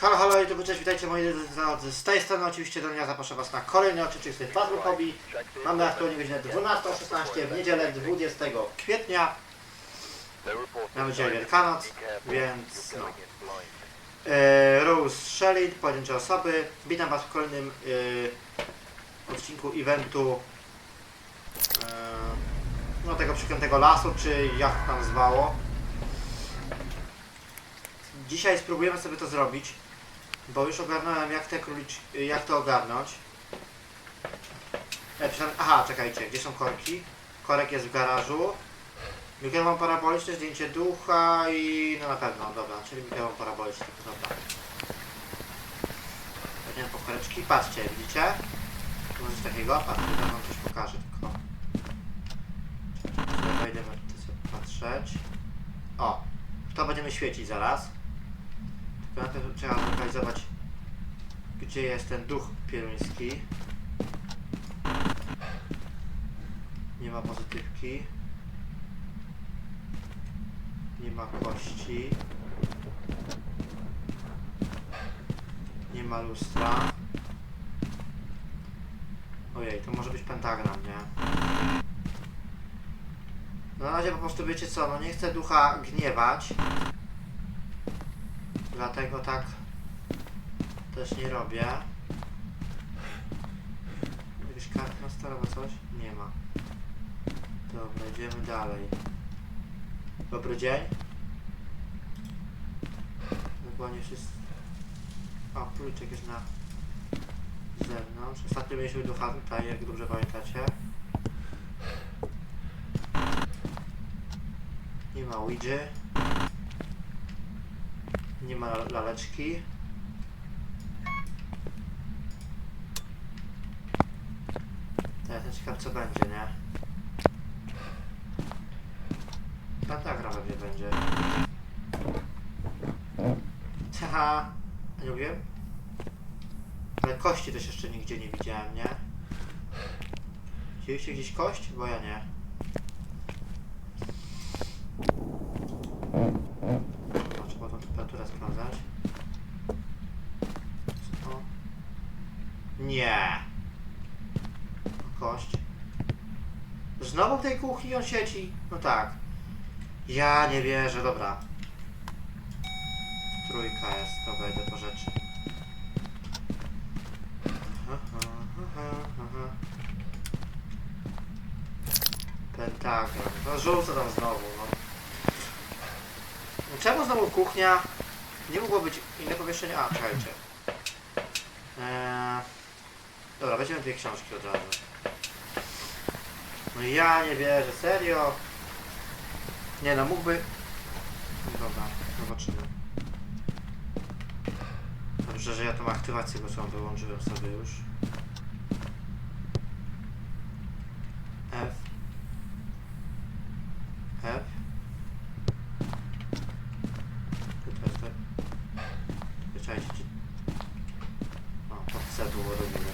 Halo, halo, YouTube, cześć, witajcie moi drodzy. Z tej strony oczywiście Donia zapraszam Was na kolejny odcinek z Fazbear Hobby. Mamy aktualnie godzinę 12.16 w niedzielę 20 kwietnia. Mamy dzisiaj Wielkanoc, więc no. Rose Shelley, pojedyncze osoby. Witam Was w kolejnym e, odcinku eventu e, no tego przeklętego lasu, czy jak tam zwało. Dzisiaj spróbujemy sobie to zrobić, bo już ogarnąłem jak te królicz... jak to ogarnąć. Aha, czekajcie, gdzie są korki? Korek jest w garażu. Mikrofon paraboliczny, zdjęcie ducha i... no na pewno, dobra, czyli mikrofon paraboliczny, dobra. Weźmiemy po koreczki, patrzcie, widzicie? Tu coś takiego, patrzcie, ja wam coś pokażę tylko. Wejdę, patrzeć. O, to będziemy świecić zaraz. Tylko najpierw trzeba zlokalizować, gdzie jest ten duch pieruński. Nie ma pozytywki. Nie ma kości. Nie ma lustra. Ojej, to może być pentagram, nie? No na razie po prostu wiecie co, no nie chcę ducha gniewać. Dlatego tak też nie robię. Jakieś karty na coś? Nie ma. Dobra, idziemy dalej. Dobry dzień. Dokładnie wszystko. O, kluczek jest na zewnątrz. Ostatnio mieliśmy ducha tutaj, jak dobrze pamiętacie. Nie ma Ouija. Nie ma la- laleczki. Teraz jestem ciekaw co będzie, nie? Pentagram pewnie będzie. Haha, nie wiem. Ale kości też jeszcze nigdzie nie widziałem, nie? Widzieliście gdzieś kość? Bo ja nie. Dobra, Trzeba tą temperaturę sprawdzać. Co? Nie. Kość. Znowu w tej kuchni on sieci? No tak. Ja nie wierzę, dobra. Trójka jest, dobra, idę po rzeczy. Pentagram. No rzucę tam znowu, no. No Czemu znowu kuchnia? Nie mogło być inne pomieszczenie? A, czekajcie. Eee... Dobra, weźmiemy dwie książki od razu. No ja nie wierzę, serio? Nie no, mógłby... Dobra, zobaczymy. Dobrze, że ja tą aktywację go sam wyłączyłem sobie już. F. F. Tu to jest tak. Wyczajcie, gdzie... O, pod C było robimy.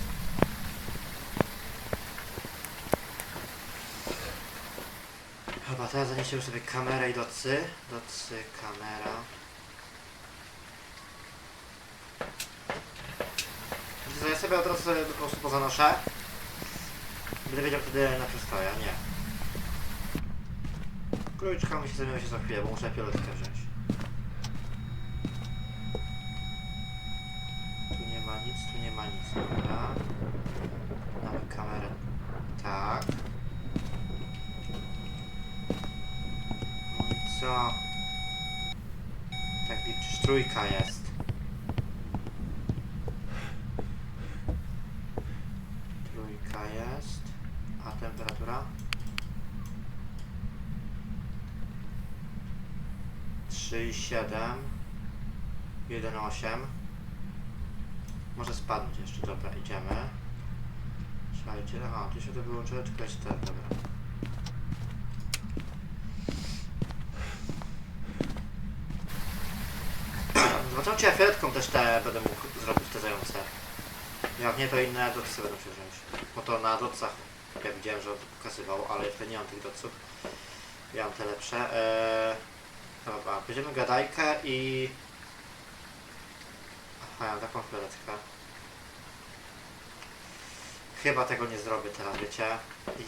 Chyba teraz zaniesiemy sobie kamerę i docy. Docy, kamera. Co, ja sobie sobie po prostu pozanoszę. Będę wiedział wtedy na czym stoję, nie. Króliczkami się zajmiemy się za chwilę, bo muszę pioletkę wziąć. Tu nie ma nic, tu nie ma nic, dobra. Mamy kamerę. Tak. No i co? Tak, liczysz, trójka jest. Trójka jest. A temperatura? 3,7 1,8 Może spadnąć jeszcze, dobra, idziemy. Słuchajcie, aha, tu się to wyłączyło, tylko jest ten, dobra. Zobaczymy, czy ja też te będę mógł zrobić te zające. Jak nie, to inne docy będę musiał wziąć. Bo to na docach, ja widziałem, że on pokazywał, ale tutaj nie mam tych doców. Ja mam te lepsze. Eee, dobra, bierzemy gadajkę i... A ja taką chwileczkę. Chyba tego nie zrobię teraz, wiecie?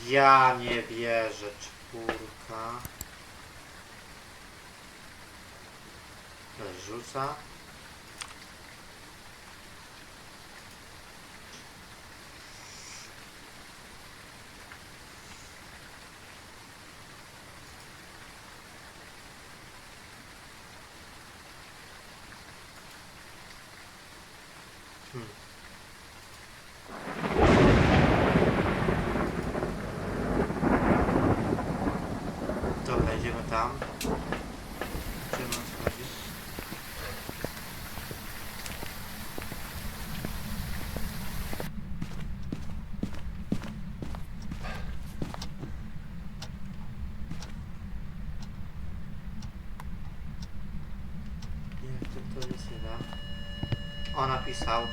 Ja nie wierzę, czwórka. Rzuca. Hmm. Dobra, idziemy tam. Gdzie mam schodzić? Nie, to, to nic nie da. On napisał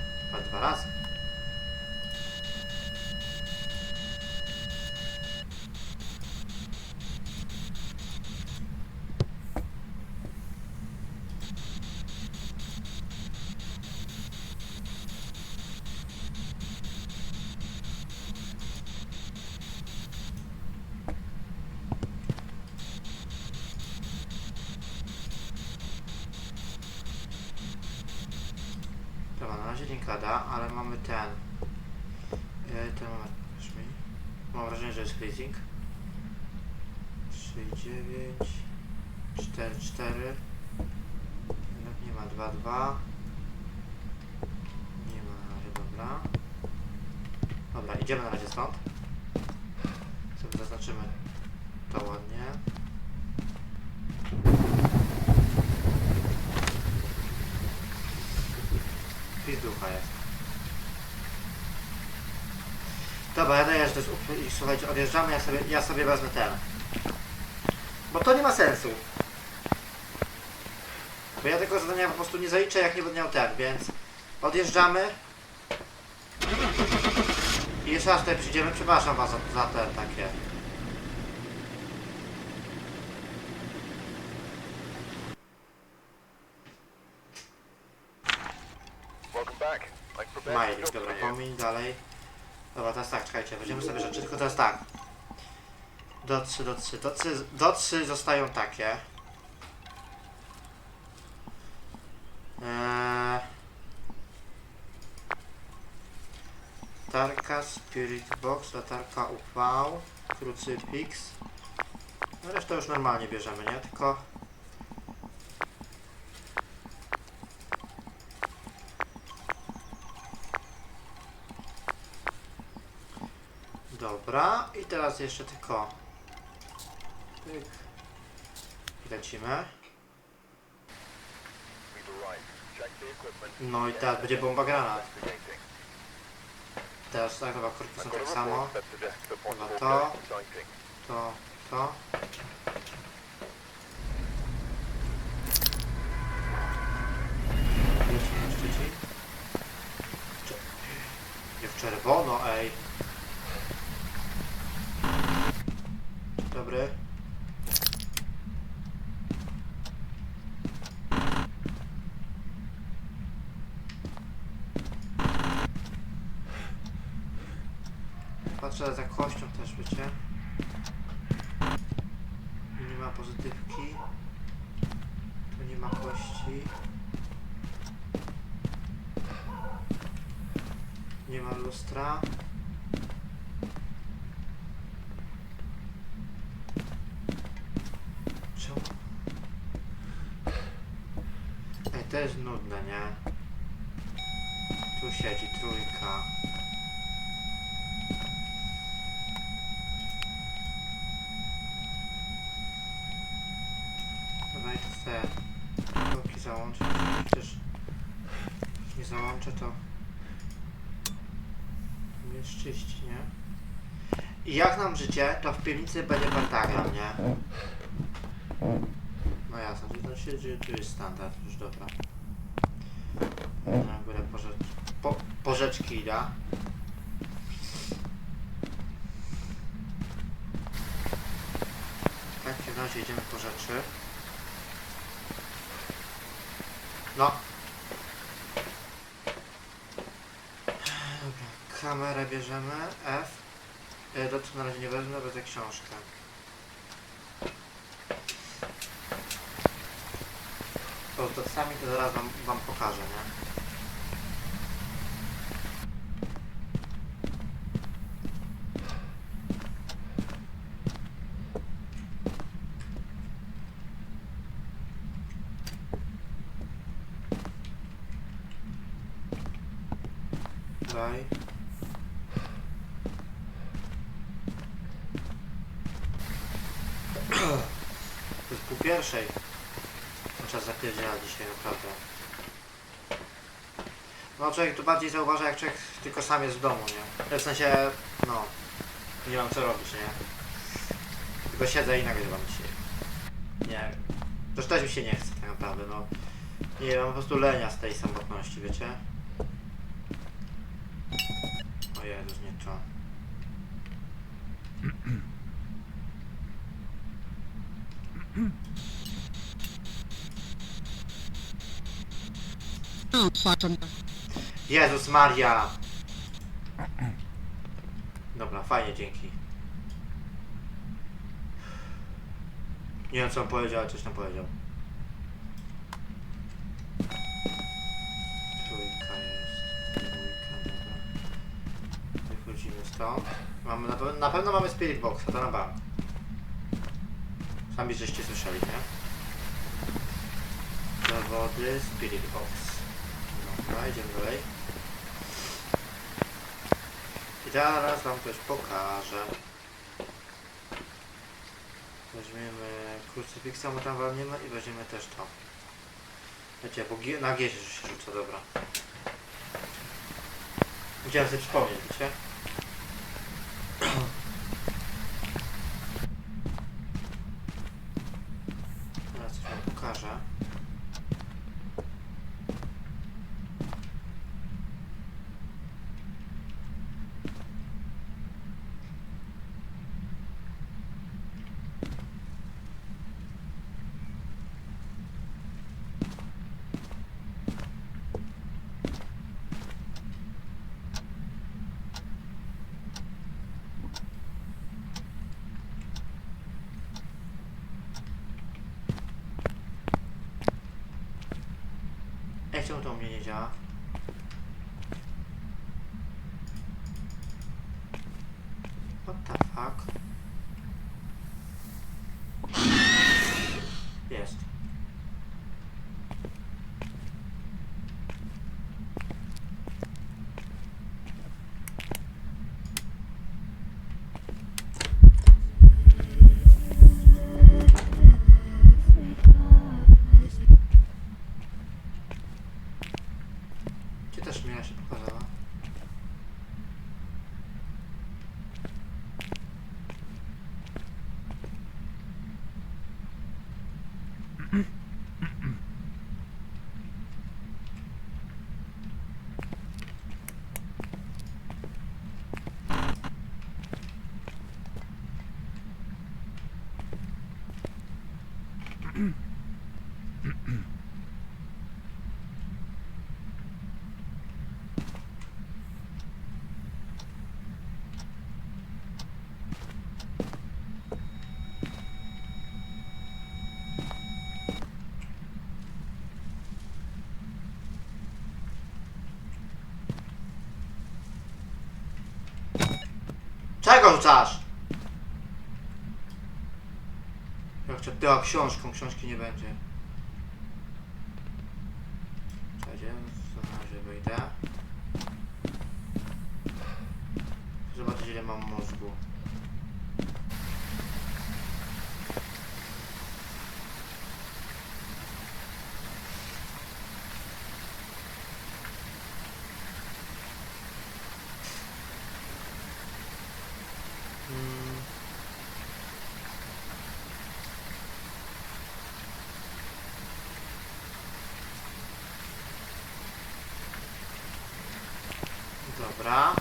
Dobra, na razie linka da, ale mamy ten. Yy, ten mi. Mam wrażenie, że jest freezing. 3, 9, 4, 4. Jednak nie ma 2, 2. Nie ma dobra. Dobra, idziemy na razie stąd. Sobie zaznaczymy to ładnie. Pizducha jest. Dobra, ja up- i słuchajcie, odjeżdżamy, ja sobie, ja sobie wezmę ten. Bo to nie ma sensu. Bo ja tego zadania po prostu nie zaliczę, jak nie będę miał ten, więc odjeżdżamy. I jeszcze raz tutaj przyjdziemy, przepraszam was za, za te takie. Pomiń dalej. Dobra, teraz tak, czekajcie, weźmiemy sobie rzeczy, tylko teraz tak. Docy, docy, docy, docy zostają takie. Eee... Latarka, Spirit Box, latarka UV, krucyfix. No resztę już normalnie bierzemy, nie? Tylko... Dobra, i teraz jeszcze tylko... Pyk. I lecimy. No i teraz będzie bomba granat. Teraz tak, chyba korki są tak samo. report that suggests a possible Dobra, to. To, to. Nie w czerwono, ej. Dzień Dobry. Patrzę za kością też, wiecie. Nie ma pozytywki. Tu nie ma kości. Nie ma lustra. Czemu? Ej, to jest nudne, nie? Tu siedzi trójka. Dobra, i chcę bloki załączyć. Przecież jak nie załączę, to mnie szczyści, nie? I jak nam życie, to w piwnicy będzie pentagram, nie? No jasne, to znaczy, że tu jest standard, już dobra. Na górę po, rzecz, po, po rzeczki idę. W takim razie idziemy po rzeczy. No. Kamerę bierzemy, F. E, Do co na razie nie wezmę, będę książkę. To z dotsami to zaraz wam, wam pokażę, nie? Daj. To jest pół pierwszej. Czas zapierdziela dzisiaj, naprawdę. No człowiek tu bardziej zauważa, jak człowiek tylko sam jest w domu, nie? W sensie, no, nie mam co robić, nie? Tylko siedzę i nagrywam dzisiaj. Nie. Też też mi się nie chce tak naprawdę, no. Nie mam po prostu lenia z tej samotności, wiecie? O Jezus, nie to. Jezus Maria! Dobra, fajnie, dzięki. Nie wiem co on powiedział, ale coś tam powiedział. Trójka jest. Dwójka, dobra. Wychodzimy stąd. Mamy, na, na pewno mamy Spirit Boxa, to na bank. Sami żeście słyszeli, nie? Dowody, Spirit Box. Idziemy dalej. I teraz wam coś pokażę. Weźmiemy krucyfiksa, mu tam walniemy i weźmiemy też to. Wiecie, bo na G się rzuca, dobra. Chciałem sobie przypomnieć, wiecie? Teraz coś wam pokażę. Jak czemu to u mnie nie działa? What the fuck? Jest. Gdzie ta szmiera się pokazała? Czego rzucasz? Ja chcę była książką, książki nie będzie. Na razie wyjdę. Zobaczyć ile mam mózgu. Dobra. Mm.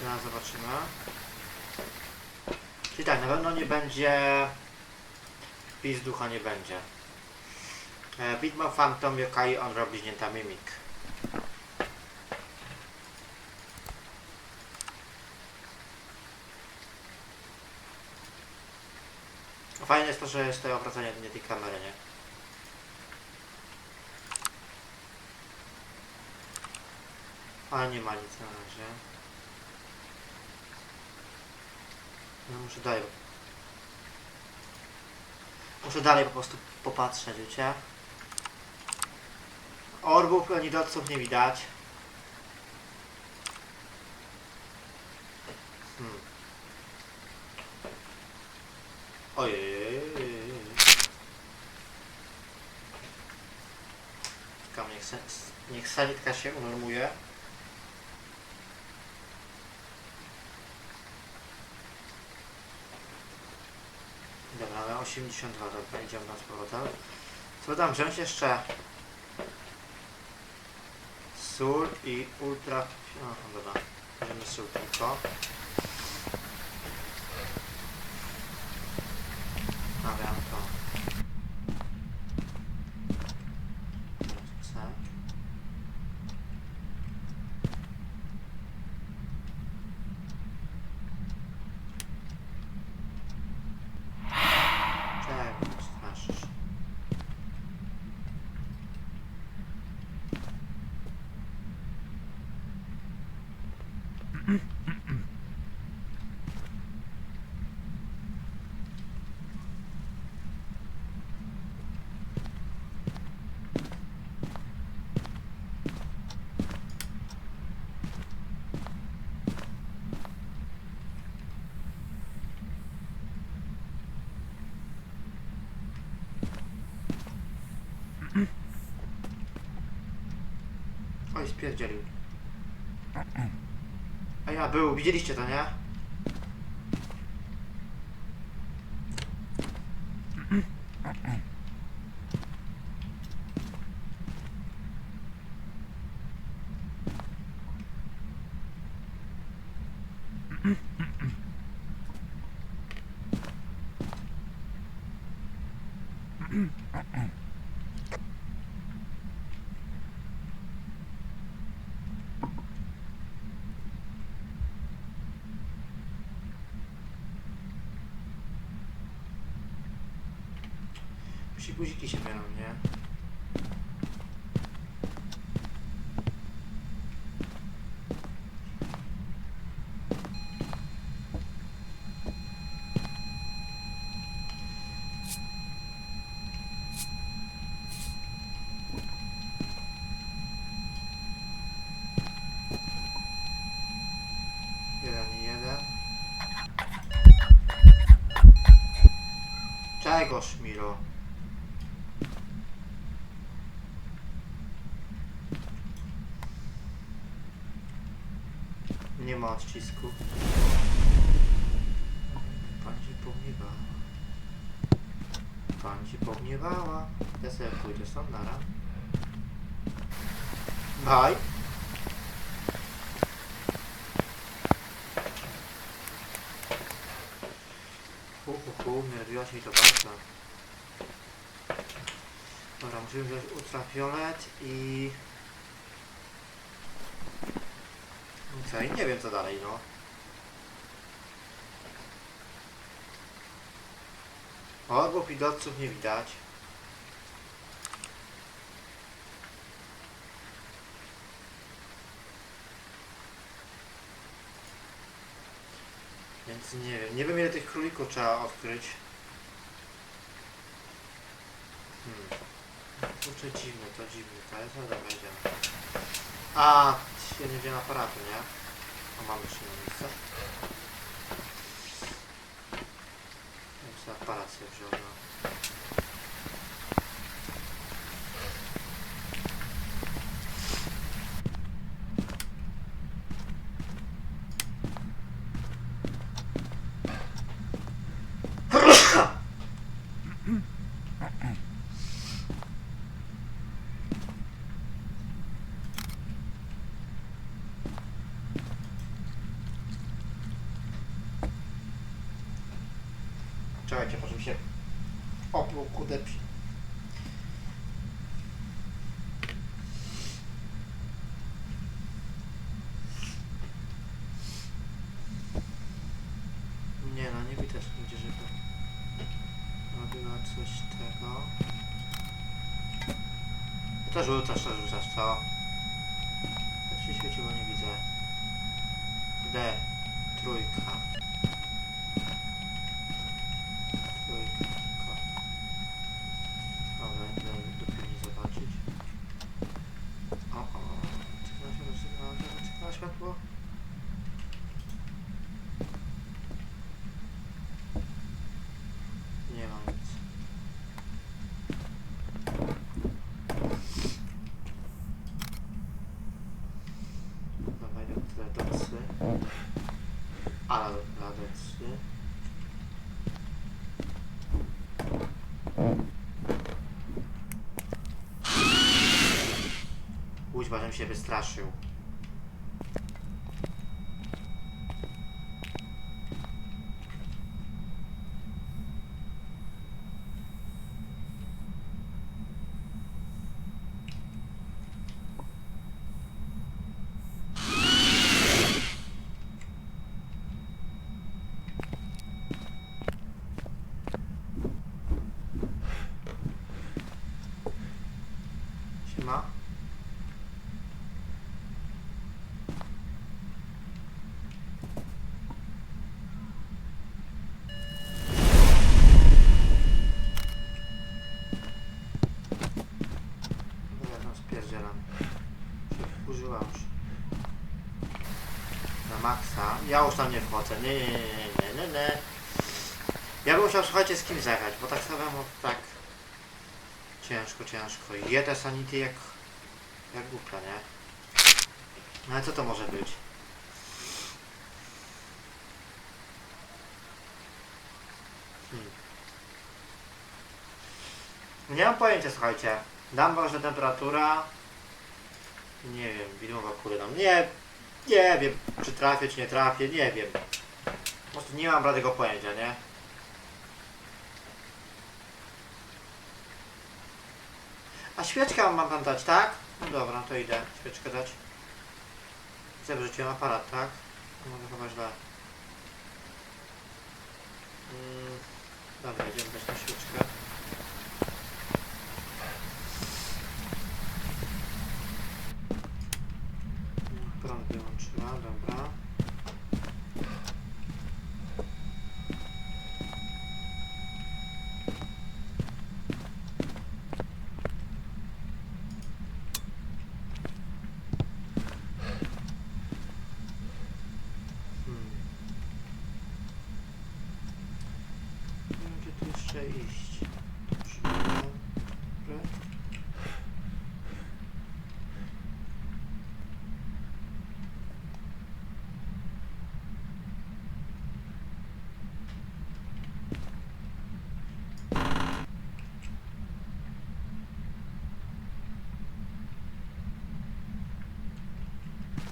Teraz zobaczymy. Czyli tak, na pewno nie będzie... Pis ducha nie będzie. E, Bitmo Phantom Yokai on robi znięta mimik. Fajne jest to, że jest to obracanie nie tej kamery, nie? Ale nie ma nic na razie. No muszę dalej. Muszę dalej po prostu popatrzeć, wiecie? Orbów ani doców nie widać. Hmm. Ojej. Czekam, niech, niech sanitka się unormuje. Dobra, ale 82, dobra, idziemy na z powrotem. Co tam wziąć jeszcze? Sól i ultra... No, dobra. Bierzemy sól tylko. 아이스피아짜리 ja był, widzieliście to, nie? Musi guziki się mylą, nie? Jeden Nie ma odcisku. Pani się pogniewała. Pani się pogniewała. Ja sobie pójdę stąd, nara. Bye. Hu, hu, hu, nerwiła się i to bardzo. Dobra, musimy wziąć ultrafiolet i... I nie wiem co dalej, no. Orbów i nie widać. Więc nie wiem. Nie wiem ile tych królików trzeba odkryć. Hmm. Kurczę dziwne, to dziwne, to jest, no dobra, idziemy. A, ja nie wziąłem aparatu, nie? O, mamy jeszcze na miejsce. Ja sobie aparat sobie wziął, no. Czekajcie, proszę mi się opluł kudę przy... Nie no, nie widać nigdzie, żeby... coś tego. To rzucasz, to rzucasz, co? To się świeci, bo nie widzę. D. Trójka. Dobra, idę do pilni zobaczyć. O, o, cykla się rozsygnała, cykla światło. Nie ma nic. Dobra, idę do Ale ledecy. Kuźba, żebym się wystraszył. Siema. Dobra, Się wkurzyła już. Na maksa. Ja już tam nie wchodzę. Nie, nie, nie, nie, nie. Ja bym musiał, słuchajcie, z kim zagrać, bo tak samemu tak ciężko, ciężko. I Jedę sanity jak, jak głupia, nie? No ale co to może być? Hmm. Nie mam pojęcia, słuchajcie. Dam ważna temperatura. Nie wiem, widmowa kurde nam. Nie, nie wiem, czy trafię, czy nie trafię, nie wiem. Po prostu nie mam bladego pojęcia, nie? A świeczkę mam wam dać, tak? No dobra, to idę. Świeczkę dać. Zawrzuciłem aparat, tak? Może chyba źle. Mm, dobra, idziemy dać na świeczkę. Mm, Prąd wyłączyła, dobra. Hmm. Nie wiem, gdzie tu jeszcze iść. Dobrze. Dobry.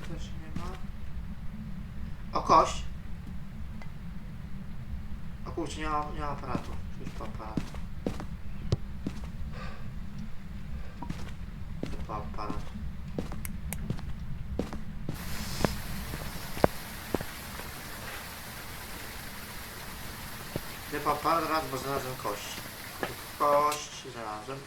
Też nie ma. O, kość. O kurczę, nie ma, nie ma aparatu. Już po aparat. To po aparat. Po aparat, bo znalazłem kość. Kość znalazłem.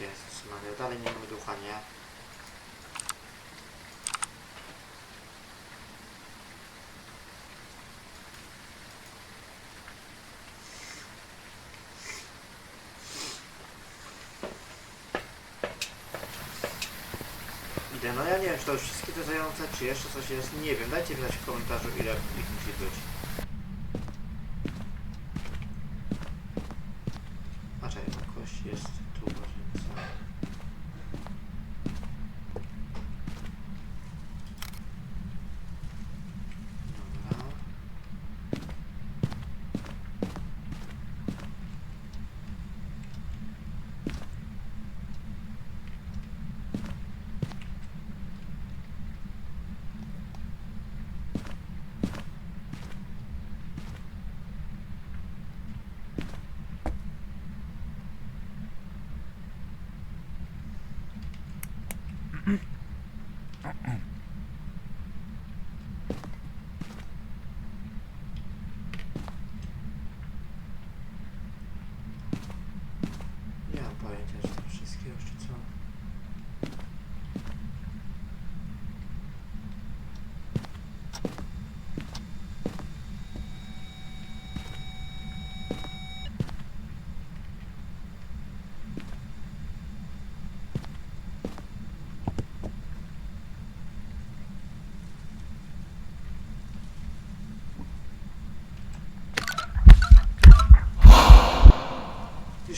Jezus Maria, dalej nie mamy ducha, nie? Idę, no ja nie wiem, czy to już wszystkie te zające, czy jeszcze coś jest, nie wiem. Dajcie znać w komentarzu, ile ich musi być. A czekaj, bo kość jest tu, łazienca. Dobra.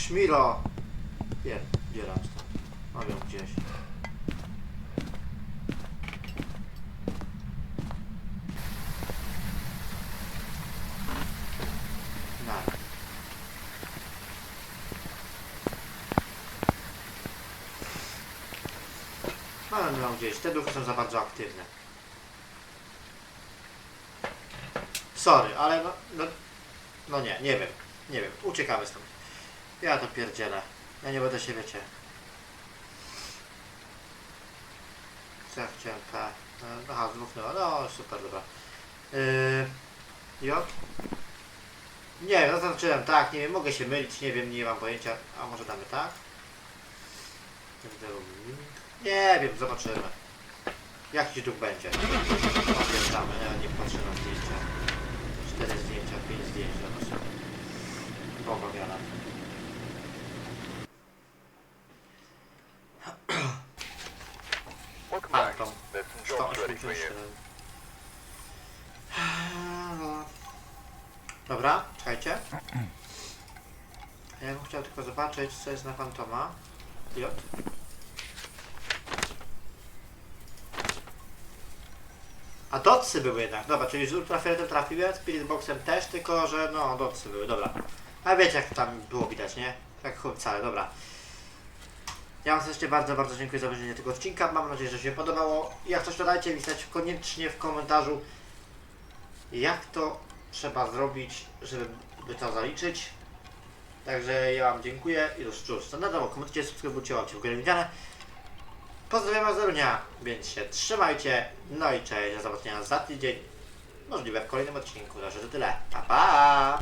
Szmiro! Dzielam stąd. Mam ją gdzieś. Mam ją gdzieś. Te duchy są za bardzo aktywne. Sorry, ale no, no, no nie, nie wiem, nie wiem, uciekamy stąd. Ja to pierdzielę, ja nie będę się, wiecie. Co ja chciałem, P, aha, zmównęła, no super, dobra. Yy, J? Nie zaznaczyłem, tak, nie wiem, mogę się mylić, nie wiem, nie mam pojęcia, a może damy tak? Nie wiem, zobaczymy. Jaki duch będzie? Odwiedzamy, ja nie patrzę na zdjęcia. Cztery zdjęcia, pięć zdjęć, zobaczymy. Boga ready for you. 187. Dobra, czekajcie. Ja bym chciał tylko zobaczyć, co jest na Fantoma. J. A dotsy były jednak. Dobra, czyli z ultrafioletem trafiłem, Spirit Boxem też, tylko że no, dotsy były, dobra. A wiecie jak tam było widać, nie? Chuj wcale, dobra. Ja wam serdecznie bardzo, bardzo dziękuję za obejrzenie tego odcinka. Mam nadzieję, że się podobało. Jak coś to dajcie mi znać koniecznie w komentarzu, jak to trzeba zrobić, żeby by to zaliczyć. Także ja wam dziękuję i do cóż, standardowo komentujcie, subskrybujcie, łapcie w górę widziane. Pozdrawiam was Torunia, więc się trzymajcie. No i cześć, do zobaczenia za tydzień. Możliwe w kolejnym odcinku. Także to tyle. Pa pa!